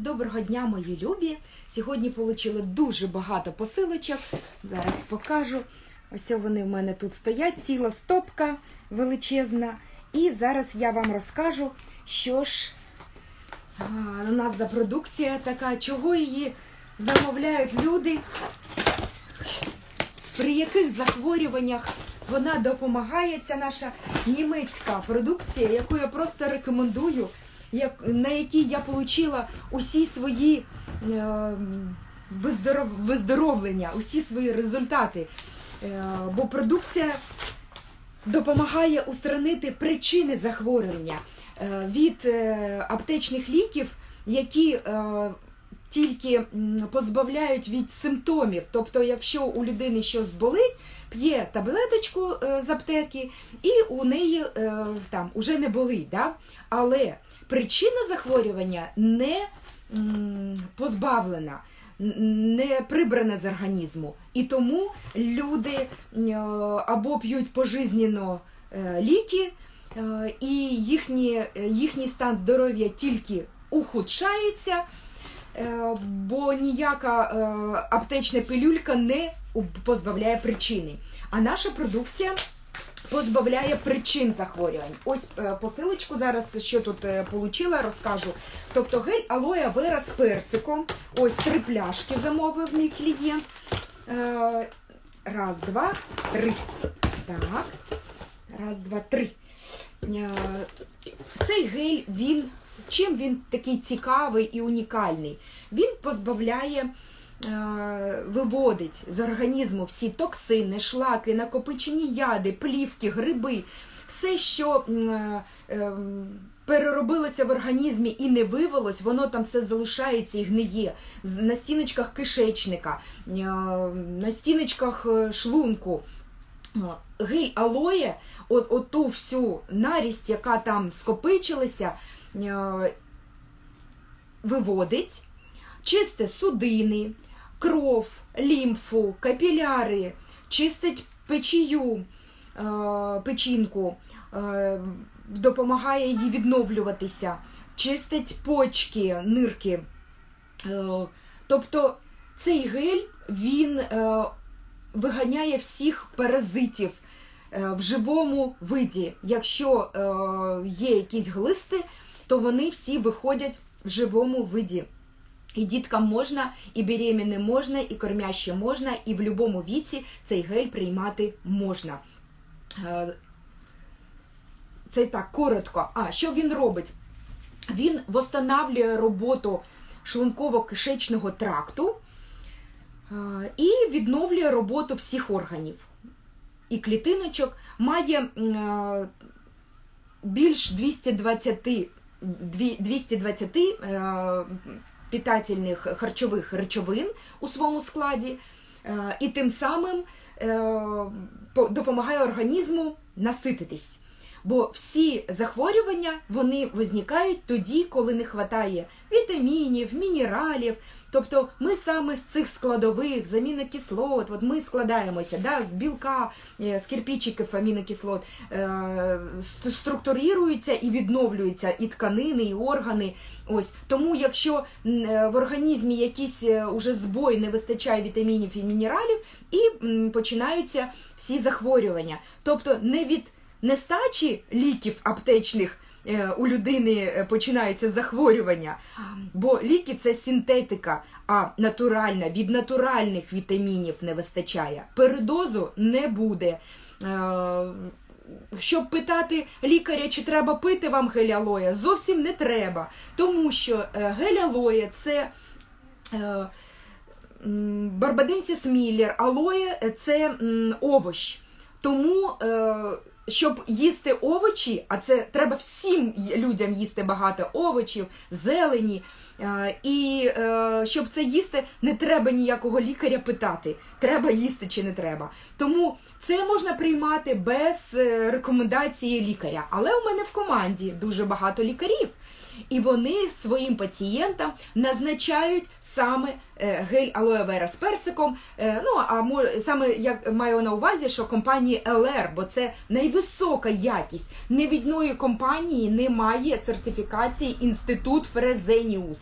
Доброго дня, мої любі! Сьогодні отримали дуже багато посилочок. Зараз покажу. Ось вони в мене тут стоять, ціла стопка величезна. І зараз я вам розкажу, що ж у нас за продукція така, чого її замовляють люди, при яких захворюваннях вона допомагає. Ця наша німецька продукція, яку я просто рекомендую, на якій я отримала усі свої е, виздоров, виздоровлення, усі свої результати. Е, бо продукція допомагає устранити причини захворювання е, від аптечних ліків, які тільки позбавляють від симптомів. Тобто, якщо у людини щось болить, п'є таблеточку з аптеки, і у неї там уже не болить. Да? Але причина захворювання не позбавлена. Не прибрана з організму. І тому люди е, або п'ють пожизненно е, ліки, е, і їхні, їхній стан здоров'я тільки ухудшається, бо ніяка аптечна пилюлька не позбавляє причини. А наша продукція позбавляє причин захворювань. Ось е, посилочку зараз, що тут е, получила, розкажу. Тобто гель алоє вера з персиком. Ось три пляшки замовив мій клієнт. Е, Раз, два, три. Так. Раз, два, три. Е, Цей гель, він чим він такий цікавий і унікальний? Він позбавляє, е, виводить з організму всі токсини, шлаки, накопичені яди, плівки, гриби, все, що е, ем, переробилося в організмі і не вивелось, воно там все залишається і гниє. На стіночках кишечника, е, на стіночках е, шлунку. Гель алоє, от, от ту всю нарість, яка там скопичилася, е, виводить, чисте судини, кров, лімфу, капіляри, чистить печію, е, печінку, е, допомагає їй відновлюватися, чистить почки, нирки. Е, Тобто цей гель він виганяє всіх паразитів в живому виді. Якщо є якісь глисти, то вони всі виходять в живому виді. І діткам можна, і беременним можна, і кормящим можна, і в будь-якому віці цей гель приймати можна. Е, Це так коротко. А що він робить? Він восстанавлює роботу шлунково-кишечного тракту е, і відновлює роботу всіх органів і клітиночок. Має е, більш 220, 220 е, питательних харчових речовин у своєму складі, е, і тим самим е, по- допомагає організму насититись. Бо всі захворювання вони возникають тоді, коли не вистачає вітамінів, мінералів. Тобто ми саме з цих складових з амінокислот, от ми складаємося да, з білка, е, з кирпичиків амінокислот, е, ст- і відновлюються і тканини, і органи. Ось тому, якщо е, в організмі якийсь уже збой не вистачає вітамінів і мінералів, і починаються всі захворювання. Тобто не від нестачі ліків аптечних у людини е, починаються захворювання, бо ліки це синтетика, а натуральна від натуральних вітамінів не вистачає. Передозу не буде. Е, Щоб питати лікаря, чи треба пити вам гель алоє, зовсім не треба. Тому що е, гель алоє це е, Барбаденсіс Міллер, алоє е, це овощ. Тому, е, щоб їсти овочі, а це треба всім людям їсти багато овочів, зелені. е, І е, щоб це їсти, не треба ніякого лікаря питати, треба їсти чи не треба. Тому це можна приймати без е, рекомендації лікаря. Але у мене в команді дуже багато лікарів. І вони своїм пацієнтам назначають саме гель алоє вера з персиком. Ну а саме я маю на увазі, що компанії LR, бо це найвисока якість. Ні від одної компанії немає сертифікації інститут Фрезеніус.